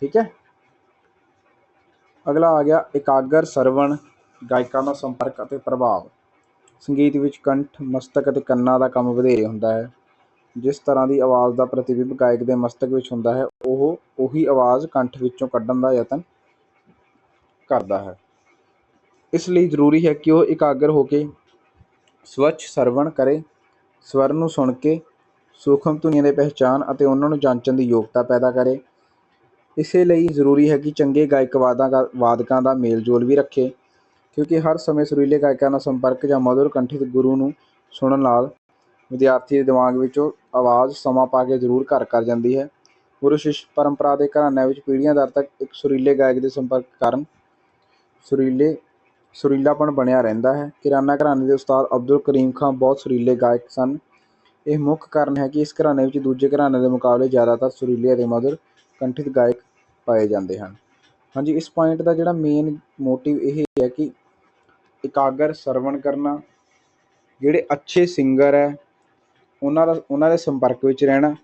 ਠੀਕ ਹੈ? ਅਗਲਾ ਆ ਗਿਆ, ਇਕਾਗਰ ਸਰਵਣ, ਗਾਇਕਾਂ ਦਾ ਸੰਪਰਕ ਅਤੇ ਪ੍ਰਭਾਵ। ਸੰਗੀਤ ਵਿੱਚ ਕੰਠ, ਮਸਤਕ ਅਤੇ ਕੰਨਾਂ ਦਾ ਕੰਮ ਵਧੇਰੇ ਹੁੰਦਾ ਹੈ। ਜਿਸ ਤਰ੍ਹਾਂ ਦੀ ਆਵਾਜ਼ ਦਾ ਪ੍ਰਤੀਬਿੰਬ ਗਾਇਕ ਦੇ ਮਸਤਕ ਵਿੱਚ ਹੁੰਦਾ ਹੈ, ਉਹ ਉਹੀ ਆਵਾਜ਼ ਕੰਠ ਵਿੱਚੋਂ ਕੱਢਣ ਦਾ ਯਤਨ ਕਰਦਾ ਹੈ। ਇਸ ਲਈ ਜ਼ਰੂਰੀ ਹੈ ਕਿ ਉਹ ਇਕਾਗਰ ਹੋ ਕੇ ਸਵੱਛ ਸਰਵਣ ਕਰੇ, ਸਵਰ ਨੂੰ ਸੁਣ ਕੇ ਸੂਖਮ ਧੁਨੀਆਂ ਦੇ ਪਹਿਚਾਣ ਅਤੇ ਉਹਨਾਂ ਨੂੰ ਜਾਂਚਣ ਦੀ ਯੋਗਤਾ ਪੈਦਾ ਕਰੇ। ਇਸੇ ਲਈ ਜ਼ਰੂਰੀ ਹੈ ਕਿ ਚੰਗੇ ਗਾਇਕ ਵਾਦਾਂ ਵਾਦਕਾਂ ਦਾ ਮੇਲ ਜੋਲ ਵੀ ਰੱਖੇ, ਕਿਉਂਕਿ ਹਰ ਸਮੇਂ ਸੁਰੀਲੇ ਗਾਇਕਾਂ ਨਾਲ ਸੰਪਰਕ ਜਾਂ ਮਧੁਰ ਕੰਠਿਤ ਗੁਰੂ ਨੂੰ ਸੁਣਨ ਨਾਲ ਵਿਦਿਆਰਥੀ ਦੇ ਦਿਮਾਗ ਵਿੱਚੋਂ ਆਵਾਜ਼, ਸਮਾਂ ਪਾ ਕੇ ਜ਼ਰੂਰ ਘਰ ਕਰ ਜਾਂਦੀ ਹੈ। ਗੁਰੂ ਸ਼ਿਸ਼ ਪਰੰਪਰਾ ਦੇ ਘਰਾਣਿਆਂ ਵਿੱਚ ਪੀੜ੍ਹੀਆਂ ਦਰ ਤੱਕ ਇੱਕ ਸੁਰੀਲੇ ਗਾਇਕ ਦੇ ਸੰਪਰਕ ਕਾਰਨ ਸੁਰੀਲੇ ਸੁਰੀਲਾਪਣ ਬਣਿਆ ਰਹਿੰਦਾ ਹੈ। ਕਿਰਾਨਾ ਘਰਾਣੇ ਦੇ ਉਸਤਾਦ ਅਬਦੁਲ ਕਰੀਮ ਖਾਂ ਬਹੁਤ ਸੁਰੀਲੇ ਗਾਇਕ ਸਨ। ਇਹ ਮੁੱਖ ਕਾਰਨ ਹੈ ਕਿ ਇਸ ਘਰਾਣੇ ਵਿੱਚ ਦੂਜੇ ਘਰਾਣਿਆਂ ਦੇ ਮੁਕਾਬਲੇ ਜ਼ਿਆਦਾਤਰ ਸੁਰੀਲੇ ਅਤੇ ਮਧੁਰ ਕੰਠਿਤ ਗਾਇਕ ਪਾਏ ਜਾਂਦੇ ਹਨ। ਹਾਂਜੀ, ਇਸ ਪੁਆਇੰਟ ਦਾ ਜਿਹੜਾ ਮੇਨ ਮੋਟਿਵ ਇਹ ਹੈ ਕਿ ਇਕਾਗਰ ਸਰਵਣ ਕਰਨਾ, ਜਿਹੜੇ ਅੱਛੇ ਸਿੰਗਰ ਹੈ, ਉਹਨਾਂ ਦਾ, ਉਹਨਾਂ ਦੇ ਸੰਪਰਕ ਵਿੱਚ ਰਹਿਣਾ,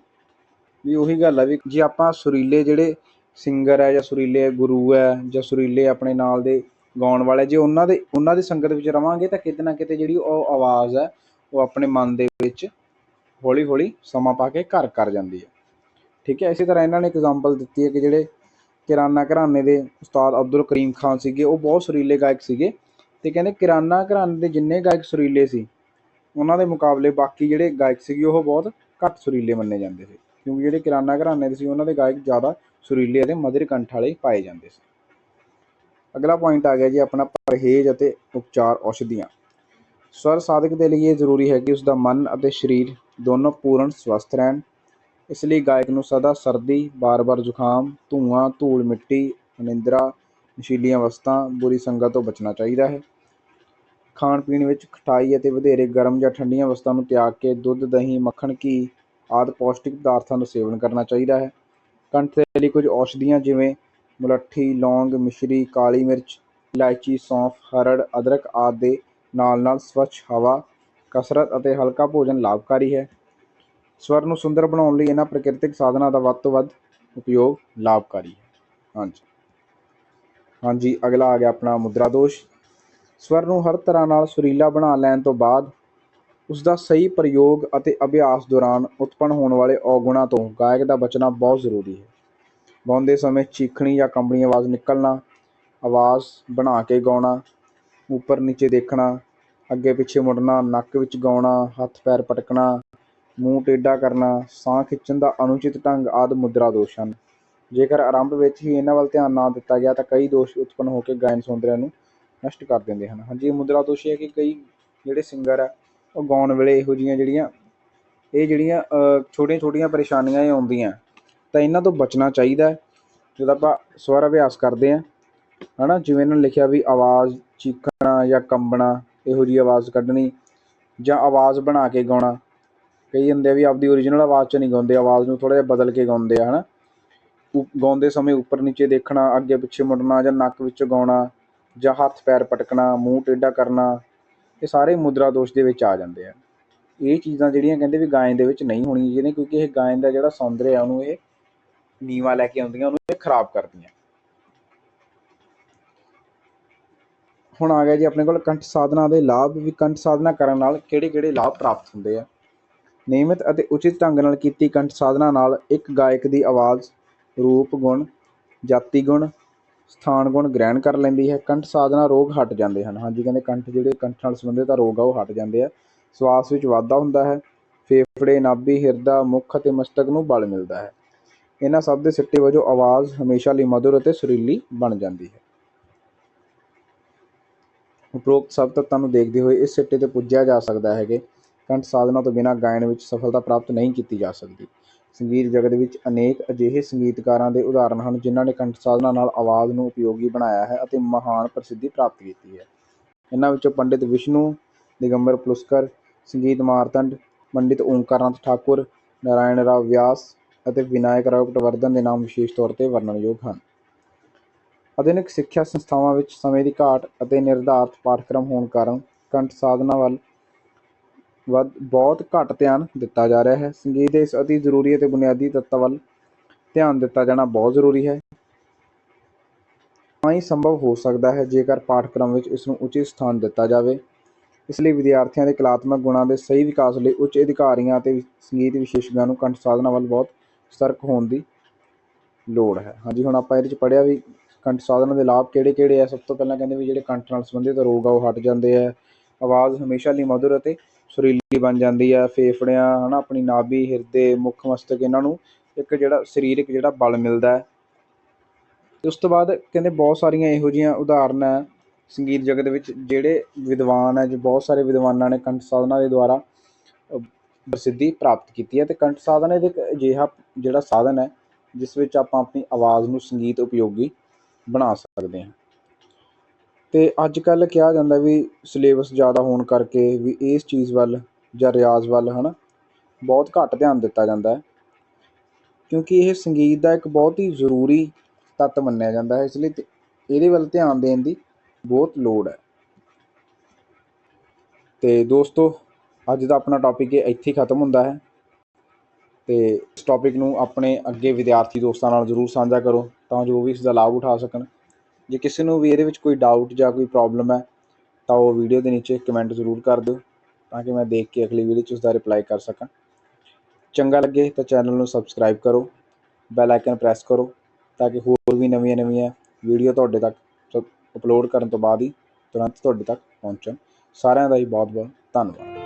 ਵੀ ਉਹੀ ਗੱਲ ਆ ਵੀ ਜੇ ਆਪਾਂ ਸੁਰੀਲੇ ਜਿਹੜੇ ਸਿੰਗਰ ਹੈ ਜਾਂ ਸੁਰੀਲੇ ਗੁਰੂ ਹੈ ਜਾਂ ਸੁਰੀਲੇ ਆਪਣੇ ਨਾਲ ਦੇ ਗਾਉਣ ਵਾਲੇ ਜੇ ਉਹਨਾਂ ਦੇ ਉਹਨਾਂ ਦੀ ਸੰਗਤ ਵਿੱਚ ਰਵਾਂਗੇ ਤਾਂ ਕਿਤੇ ਨਾ ਕਿਤੇ ਜਿਹੜੀ ਉਹ ਆਵਾਜ਼ ਹੈ, ਉਹ ਆਪਣੇ ਮਨ ਦੇ ਵਿੱਚ ਹੌਲੀ ਹੌਲੀ ਸਮਾਂ ਪਾ ਕੇ ਘਰ ਕਰ ਜਾਂਦੀ ਹੈ। ਠੀਕ ਹੈ, ਇਸੇ ਤਰ੍ਹਾਂ ਇਹਨਾਂ ਨੇ ਐਗਜ਼ਾਮਪਲ ਦਿੱਤੀ ਹੈ ਕਿ ਜਿਹੜੇ ਕਿਰਾਨਾ ਘਰਾਣੇ ਦੇ ਉਸਤਾਦ ਅਬਦੁਲ ਕਰੀਮ ਖਾਨ ਸੀਗੇ, ਉਹ ਬਹੁਤ ਸੁਰੀਲੇ ਗਾਇਕ ਸੀਗੇ ਤੇ ਕਹਿੰਦੇ ਕਿਰਾਨਾ ਘਰਾਣੇ ਦੇ ਜਿੰਨੇ ਗਾਇਕ ਸੁਰੀਲੇ ਸੀ, ਉਹਨਾਂ ਦੇ ਮੁਕਾਬਲੇ ਬਾਕੀ ਜਿਹੜੇ ਗਾਇਕ ਸੀਗੇ, ਉਹ ਬਹੁਤ ਘੱਟ ਸੁਰੀਲੇ ਮੰਨੇ ਜਾਂਦੇ ਸੀ। ਕਿਉਂਕਿ ਜਿਹੜੇ ਕਿਰਾਨਾ ਘਰਾਣੇ ਦੇ ਸੀ, ਉਹਨਾਂ ਦੇ ਗਾਇਕ ਜ਼ਿਆਦਾ ਸੁਰੀਲੇ ਅਤੇ ਮਧੁਰ ਕੰਠ ਵਾਲੇ ਪਾਏ ਜਾਂਦੇ ਸੀ। ਅਗਲਾ ਪੁਆਇੰਟ ਆ ਗਿਆ ਜੀ ਆਪਣਾ ਪਰਹੇਜ਼ ਅਤੇ ਉਪਚਾਰ ਔਸ਼ਧੀਆਂ। ਸਵਰ ਸਾਧਕ ਦੇ ਲਈ ਇਹ ਜ਼ਰੂਰੀ ਹੈ ਕਿ ਉਸ ਦਾ ਮਨ ਅਤੇ ਸਰੀਰ ਦੋਨੋਂ ਪੂਰਨ, ਸਵਸਥ ਰਹਿਣ। ਇਸ ਲਈ ਗਾਇਕ ਨੂੰ ਸਦਾ ਸਰਦੀ, ਬਾਰ-ਬਾਰ ਜ਼ੁਕਾਮ, ਧੂਆਂ ਧੂੜ ਮਿੱਟੀ, ਅਨਿੰਦਰਾ, ਨਸ਼ੀਲੀਆਂ ਵਸਤਾਂ, ਬੁਰੀ ਸੰਗਤ ਤੋਂ ਬਚਣਾ ਚਾਹੀਦਾ ਹੈ। ਖਾਣ ਪੀਣ ਵਿੱਚ ਖਟਾਈ ਅਤੇ ਵਧੇਰੇ ਗਰਮ ਜਾਂ ਠੰਡੀਆਂ ਵਸਤਾਂ ਨੂੰ ਤਿਆਗ ਕੇ ਦੁੱਧ, ਦਹੀਂ, ਮੱਖਣ, ਘੀ ਆਦਿ ਪੌਸ਼ਟਿਕ ਪਦਾਰਥਾਂ ਦਾ ਸੇਵਨ ਕਰਨਾ ਚਾਹੀਦਾ ਹੈ। ਕੰਠ ਦੇ ਲਈ ਕੁਝ ਔਸ਼ਧੀਆਂ ਜਿਵੇਂ ਮੁਲੱਠੀ, ਲੌਂਗ, ਮਿਸ਼ਰੀ, ਕਾਲੀ ਮਿਰਚ, ਇਲਾਇਚੀ, ਸੌਂਫ, ਹਰੜ, ਅਦਰਕ ਆਦਿ ਦੇ ਨਾਲ ਨਾਲ ਸਵੱਛ ਹਵਾ, ਕਸਰਤ ਅਤੇ ਹਲਕਾ ਭੋਜਨ ਲਾਭਕਾਰੀ ਹੈ। ਸਵਰ ਨੂੰ ਸੁੰਦਰ ਬਣਾਉਣ ਲਈ ਇਹਨਾਂ ਪ੍ਰਕਿਰਤਿਕ ਸਾਧਨਾਂ ਦਾ ਵੱਧ ਤੋਂ ਵੱਧ ਉਪਯੋਗ ਲਾਭਕਾਰੀ ਹੈ। ਹਾਂਜੀ। ਹਾਂਜੀ, ਅਗਲਾ ਆ ਗਿਆ ਆਪਣਾ ਮੁਦਰਾ ਦੋਸ਼। ਸਵਰ ਨੂੰ ਹਰ ਤਰ੍ਹਾਂ ਨਾਲ ਸੁਰੀਲਾ ਬਣਾ ਲੈਣ ਤੋਂ ਬਾਅਦ ਉਸ ਦਾ ਸਹੀ ਪ੍ਰਯੋਗ ਅਤੇ ਅਭਿਆਸ ਦੌਰਾਨ ਉਤਪੰਨ ਹੋਣ ਵਾਲੇ ਔਗੁਣਾਂ ਤੋਂ ਗਾਇਕ ਦਾ ਬਚਣਾ ਬਹੁਤ ਜ਼ਰੂਰੀ ਹੈ। ਗਾਉਂਦੇ ਸਮੇਂ ਚੀਖਣੀ ਜਾਂ ਕੰਬਣੀ ਆਵਾਜ਼ ਨਿਕਲਣਾ, ਆਵਾਜ਼ ਬਣਾ ਕੇ ਗਾਉਣਾ, ਉੱਪਰ ਨੀਚੇ ਦੇਖਣਾ, ਅੱਗੇ ਪਿੱਛੇ ਮੁੜਨਾ, ਨੱਕ ਵਿੱਚ ਗਾਉਣਾ, ਹੱਥ ਪੈਰ ਪਟਕਣਾ ਮੂੰਹ ਟੇਢਾ ਕਰਨਾ, ਸਾਹ ਖਿੱਚਣ ਦਾ ਅਨੁਚਿਤ ਢੰਗ ਆਦਿ ਮੁਦਰਾ ਦੋਸ਼ ਹਨ। ਜੇਕਰ ਆਰੰਭ ਵਿੱਚ ਹੀ ਇਹਨਾਂ ਵੱਲ ਧਿਆਨ ਨਾ ਦਿੱਤਾ ਗਿਆ ਤਾਂ ਕਈ ਦੋਸ਼ ਉਤਪੰਨ ਹੋ ਕੇ ਗਾਇਨ ਸੌਂਦਰਿਆ ਨੂੰ ਨਸ਼ਟ ਕਰ ਦਿੰਦੇ ਹਨ। ਹਾਂਜੀ ਮੁਦਰਾ ਦੋਸ਼ ਇਹ ਹੈ ਕਿ ਕਈ ਜਿਹੜੇ ਸਿੰਗਰ ਆ, ਉਹ ਗਾਉਣ ਵੇਲੇ ਇਹੋ ਜਿਹੀਆਂ ਜਿਹੜੀਆਂ, ਇਹ ਜਿਹੜੀਆਂ ਛੋਟੀਆਂ ਛੋਟੀਆਂ ਪਰੇਸ਼ਾਨੀਆਂ ਇਹ ਆਉਂਦੀਆਂ। ਤਾਂ ਇਹਨਾਂ ਤੋਂ ਬਚਣਾ ਚਾਹੀਦਾ ਹੈ। ਜਦੋਂ ਆਪਾਂ ਸਵਰ ਅਭਿਆਸ ਕਰਦੇ ਹਾਂ, ਹਨਾ, ਜਿਵੇਂ ਇਹਨਾਂ ਨੇ ਲਿਖਿਆ ਵੀ ਆਵਾਜ਼ ਚੀਖਣਾ ਜਾਂ ਕੰਬਣਾ, ਇਹੋ ਜਿਹੀ ਆਵਾਜ਼ ਕੱਢਣੀ ਜਾਂ ਆਵਾਜ਼ ਬਣਾ ਕੇ ਗਾਉਣਾ। ਕਈ ਹੁੰਦੇ ਆ ਵੀ ਆਪਦੀ ਓਰੀਜਨਲ ਆਵਾਜ਼ 'ਚ ਨਹੀਂ ਗਾਉਂਦੇ, ਆਵਾਜ਼ ਨੂੰ ਥੋੜ੍ਹਾ ਜਿਹਾ ਬਦਲ ਕੇ ਗਾਉਂਦੇ ਆ, ਹਨਾ। ਉ- ਗਾਉਂਦੇ ਸਮੇਂ ਉੱਪਰ ਨੀਚੇ ਦੇਖਣਾ, ਅੱਗੇ ਪਿੱਛੇ ਮੁੜਨਾ ਜਾਂ ਨੱਕ ਵਿੱਚੋਂ ਗਾਉਣਾ ਜਾਂ ਹੱਥ ਪੈਰ ਪਟਕਣਾ, ਮੂੰਹ ਟੇਢਾ ਕਰਨਾ, ਇਹ ਸਾਰੇ ਮੁਦਰਾ ਦੋਸ਼ ਦੇ ਵਿੱਚ ਆ ਜਾਂਦੇ ਆ। ਇਹ ਚੀਜ਼ਾਂ ਜਿਹੜੀਆਂ ਕਹਿੰਦੇ ਵੀ ਗਾਇਨ ਦੇ ਵਿੱਚ ਨਹੀਂ ਹੋਣੀਆਂ ਜਿਹਨੇ ਕਿਉਂਕਿ ਇਹ ਗਾਇਨ ਦਾ ਜਿਹੜਾ ਸੌਂਦਰਯ ਆ, ਉਹਨੂੰ ਇਹ ਨੀਵਾ ਲੈ ਕੇ ਆਉਂਦੀਆਂ, ਉਹਨੂੰ ਖਰਾਬ ਕਰਦੀਆਂ। ਹੁਣ ਆ ਗਿਆ ਜੀ ਆਪਣੇ ਕੋਲ ਕੰਠ ਸਾਧਨਾ ਦੇ ਲਾਭ ਵੀ ਕੰਠ ਸਾਧਨਾ ਕਰਨ ਨਾਲ ਕਿਹੜੇ ਕਿਹੜੇ ਲਾਭ ਪ੍ਰਾਪਤ ਹੁੰਦੇ ਆ। ਨਿਯਮਿਤ ਅਤੇ ਉਚਿਤ ਢੰਗ ਨਾਲ ਕੀਤੀ ਕੰਠ ਸਾਧਨਾ ਨਾਲ ਇੱਕ ਗਾਇਕ ਦੀ ਆਵਾਜ਼, ਰੂਪ ਗੁਣ, ਜਾਤੀ ਗੁਣ, ਸਥਾਨ ਗੁਣ ਗ੍ਰਹਿਣ ਕਰ ਲੈਂਦੀ ਹੈ। ਕੰਠ ਸਾਧਨਾ ਰੋਗ ਹਟ ਜਾਂਦੇ ਹਨ। ਹਾਂਜੀ, ਕਹਿੰਦੇ ਕੰਠ ਜਿਹੜੇ ਕੰਠ ਨਾਲ ਸੰਬੰਧਿਤ ਆ, ਰੋਗ ਆ, ਉਹ ਹਟ ਜਾਂਦੇ ਆ। ਸਵਾਸ ਵਿੱਚ ਵਾਧਾ ਹੁੰਦਾ ਹੈ। ਫੇਫੜੇ, ਨਾਭੀ, ਹਿਰਦਾ, ਮੁੱਖ ਅਤੇ ਮਸਤਕ ਨੂੰ ਬਲ ਮਿਲਦਾ ਹੈ। ਇਹਨਾਂ ਸਭ ਦੇ ਸਿੱਟੇ ਵਜੋਂ ਆਵਾਜ਼ ਹਮੇਸ਼ਾ ਲਈ ਮధుਰ ਅਤੇ ਸੁਰੀਲੀ ਬਣ ਜਾਂਦੀ ਹੈ। ਉਪਰੋਕਤ ਸਭ ਤੱਤਾਂ ਨੂੰ ਦੇਖਦੇ ਹੋਏ ਇਸ ਸਿੱਟੇ ਤੇ ਪੁੱਜਿਆ ਜਾ ਸਕਦਾ ਹੈ ਕਿ ਕੰਠ ਸਾਧਨਾ ਤੋਂ ਬਿਨਾਂ ਗਾਇਨ ਵਿੱਚ ਸਫਲਤਾ ਪ੍ਰਾਪਤ ਨਹੀਂ ਕੀਤੀ ਜਾ ਸਕਦੀ। ਸੰਗੀਤ ਜਗਤ ਵਿੱਚ ਅਨੇਕ ਅਜਿਹੇ ਸੰਗੀਤਕਾਰਾਂ ਦੇ ਉਦਾਹਰਣ ਹਨ ਜਿਨ੍ਹਾਂ ਨੇ ਕੰਠ ਸਾਧਨਾ ਨਾਲ ਆਵਾਜ਼ ਨੂੰ ਉਪਯੋਗੀ ਬਣਾਇਆ ਹੈ ਅਤੇ ਮਹਾਨ ਪ੍ਰਸਿੱਧੀ ਪ੍ਰਾਪਤ ਕੀਤੀ ਹੈ। ਇਹਨਾਂ ਵਿੱਚੋਂ ਪੰਡਿਤ ਵਿਸ਼ਨੂੰ, ਦਿਗੰਬਰ ਪਲੁਸਕਰ, ਸੰਗੀਤ ਮਾਰਤੰਡ, ਪੰਡਿਤ ਓਂਕਾਰਨਾਥ ਠਾਕੁਰ, ਨਾਰਾਇਣ ਰਾਵ ਵਿਆਸ ਅਤੇ ਵਿਨਾਇਕ ਰਾਓ ਪਟਵਰਧਨ ਦੇ ਨਾਮ ਵਿਸ਼ੇਸ਼ ਤੌਰ ਤੇ ਵਰਣਨਯੋਗ ਹਨ। ਆਧੁਨਿਕ ਸਿੱਖਿਆ ਸੰਸਥਾਵਾਂ ਵਿੱਚ ਸਮੇਂ ਦੀ ਘਾਟ ਅਤੇ ਨਿਰਧਾਰਤ ਪਾਠਕ੍ਰਮ ਹੋਣ ਕਾਰਨ ਕੰਠ ਸਾਧਨਾ ਵੱਲ ਵੱਧ, ਬਹੁਤ ਘੱਟ ਧਿਆਨ ਦਿੱਤਾ ਜਾ ਰਿਹਾ ਹੈ। ਸੰਗੀਤ ਦੇ ਇਸ ਅਤੀ ਜ਼ਰੂਰੀ ਅਤੇ ਬੁਨਿਆਦੀ ਤੱਤਾਂ ਵੱਲ ਧਿਆਨ ਦਿੱਤਾ ਜਾਣਾ ਬਹੁਤ ਜ਼ਰੂਰੀ ਹੈ। ਤਾਂ ਹੀ ਸੰਭਵ ਹੋ ਸਕਦਾ ਹੈ ਜੇਕਰ ਪਾਠਕ੍ਰਮ ਵਿੱਚ ਇਸ ਨੂੰ ਉਚਿਤ ਸਥਾਨ ਦਿੱਤਾ ਜਾਵੇ। ਇਸ ਲਈ ਵਿਦਿਆਰਥੀਆਂ ਦੇ ਕਲਾਤਮਕ ਗੁਣਾਂ ਦੇ ਸਹੀ ਵਿਕਾਸ ਲਈ ਉੱਚ ਅਧਿਕਾਰੀਆਂ ਅਤੇ ਸੰਗੀਤ ਵਿਸ਼ੇਸ਼ਗਾਂ ਨੂੰ ਕੰਠ ਸਾਧਨਾ ਵੱਲ ਬਹੁਤ ਸਤਰਕ ਹੋਣ ਦੀ ਲੋੜ ਹੈ। ਹਾਂਜੀ, ਹੁਣ ਆਪਾਂ ਇਹਦੇ ਵਿੱਚ ਪੜ੍ਹਿਆ ਵੀ ਕੰਠ ਸਾਧਨਾਂ ਦੇ ਲਾਭ ਕਿਹੜੇ ਕਿਹੜੇ ਆ। ਸਭ ਤੋਂ ਪਹਿਲਾਂ ਕਹਿੰਦੇ ਵੀ ਜਿਹੜੇ ਕੰਠ ਨਾਲ ਸੰਬੰਧਿਤ ਰੋਗ ਆ, ਉਹ ਹਟ ਜਾਂਦੇ ਆ। ਆਵਾਜ਼ ਹਮੇਸ਼ਾ ਲਈ ਮధుਰ ਅਤੇ ਸੁਰੀਲੀ ਬਣ ਜਾਂਦੀ ਆ। ਫੇਫੜਿਆਂ, ਹਨਾ, ਆਪਣੀ ਨਾਭੀ, ਹਿਰਦੇ, ਮੁੱਖ ਮਸਤਕ, ਇਹਨਾਂ ਨੂੰ ਇੱਕ ਜਿਹੜਾ ਸਰੀਰਕ ਜਿਹੜਾ ਬਲ ਮਿਲਦਾ ਹੈ। ਤੇ ਉਸ ਤੋਂ ਬਾਅਦ ਕਹਿੰਦੇ ਬਹੁਤ ਸਾਰੀਆਂ ਇਹੋ ਜਿਹੀਆਂ ਉਦਾਹਰਨਾਂ ਹੈ। ਸੰਗੀਤ ਜਗਤ ਵਿੱਚ ਜਿਹੜੇ ਵਿਦਵਾਨ ਹੈ, ਜੋ ਬਹੁਤ ਸਾਰੇ ਵਿਦਵਾਨਾਂ ਨੇ ਕੰਠ ਸਾਧਨਾ ਦੇ ਦੁਆਰਾ ਪ੍ਰਸਿੱਧੀ ਪ੍ਰਾਪਤ ਕੀਤੀ ਹੈ ਤੇ ਕੰਠ ਇਹਦੇ ਇੱਕ ਅਜਿਹਾ ਜਿਹੜਾ ਸਾਧਨ ਹੈ, ਜਿਸ ਵਿੱਚ ਆਪਾਂ ਆਪਣੀ ਆਵਾਜ਼ ਨੂੰ ਸੰਗੀਤ ਉਪਯੋਗੀ ਬਣਾ ਸਕਦੇ ਹਾਂ। ਤੇ ਅੱਜ ਕੱਲ੍ਹ ਕਿਹਾ ਜਾਂਦਾ ਵੀ ਸਿਲੇਬਸ ਜ਼ਿਆਦਾ ਹੋਣ ਕਰਕੇ ਵੀ ਇਸ ਚੀਜ਼ ਵੱਲ ਜਾਂ ਰਿਆਜ਼ ਵੱਲ ਹਨਾ, ਬਹੁਤ ਘੱਟ ਧਿਆਨ ਦਿੱਤਾ ਜਾਂਦਾ ਹੈ। ਕਿਉਂਕਿ ਇਹ ਸੰਗੀਤ ਦਾ ਇੱਕ ਬਹੁਤ ਹੀ ਜ਼ਰੂਰੀ ਤੱਤ ਮੰਨਿਆ ਜਾਂਦਾ ਹੈ, ਇਸ ਲਈ ਤੇ- ਇਹਦੇ ਵੱਲ ਧਿਆਨ ਦੇਣ ਦੀ ਬਹੁਤ ਲੋੜ ਹੈ। ਤੇ ਦੋਸਤੋ ਅੱਜ ਦਾ ਆਪਣਾ ਟੌਪਿਕ ਇਹ ਇੱਥੇ ਖਤਮ ਹੁੰਦਾ ਹੈ। ਤੇ ਇਸ ਟੌਪਿਕ ਨੂੰ ਆਪਣੇ ਅੱਗੇ ਵਿਦਿਆਰਥੀ ਦੋਸਤਾਂ ਨਾਲ ਜ਼ਰੂਰ ਸਾਂਝਾ ਕਰੋ ਤਾਂ ਜੋ ਉਹ ਵੀ ਇਸ ਦਾ ਲਾਭ ਉਠਾ ਸਕਣ। ਜੇ ਕਿਸੇ ਨੂੰ ਵੀ ਇਹਦੇ ਵਿੱਚ ਕੋਈ ਡਾਊਟ ਜਾਂ ਕੋਈ ਪ੍ਰੋਬਲਮ ਹੈ ਤਾਂ ਉਹ ਵੀਡੀਓ ਦੇ ਨੀਚੇ ਕਮੈਂਟ ਜ਼ਰੂਰ ਕਰ ਦਿਓ ਤਾਂ ਕਿ ਮੈਂ ਦੇਖ ਕੇ ਅਗਲੀ ਵੀਡੀਓ 'ਚ ਉਸ ਦਾ ਰਿਪਲਾਈ ਕਰ ਸਕਾਂ। ਚੰਗਾ ਲੱਗੇ ਤਾਂ ਚੈਨਲ ਨੂੰ ਸਬਸਕ੍ਰਾਈਬ ਕਰੋ ਬੈਲ ਆਈਕਨ ਪ੍ਰੈਸ ਕਰੋ ਤਾਂ ਕਿ ਹੋਰ ਵੀ ਨਵੀਆਂ ਨਵੀਆਂ ਵੀਡੀਓ ਤੁਹਾਡੇ ਤੱਕ ਅਪਲੋਡ ਕਰਨ ਤੋਂ ਬਾਅਦ ਹੀ ਤੁਰੰਤ ਤੁਹਾਡੇ ਤੱਕ ਪਹੁੰਚਣ। ਸਾਰਿਆਂ ਦਾ ਹੀ ਬਹੁਤ ਬਹੁਤ ਧੰਨਵਾਦ।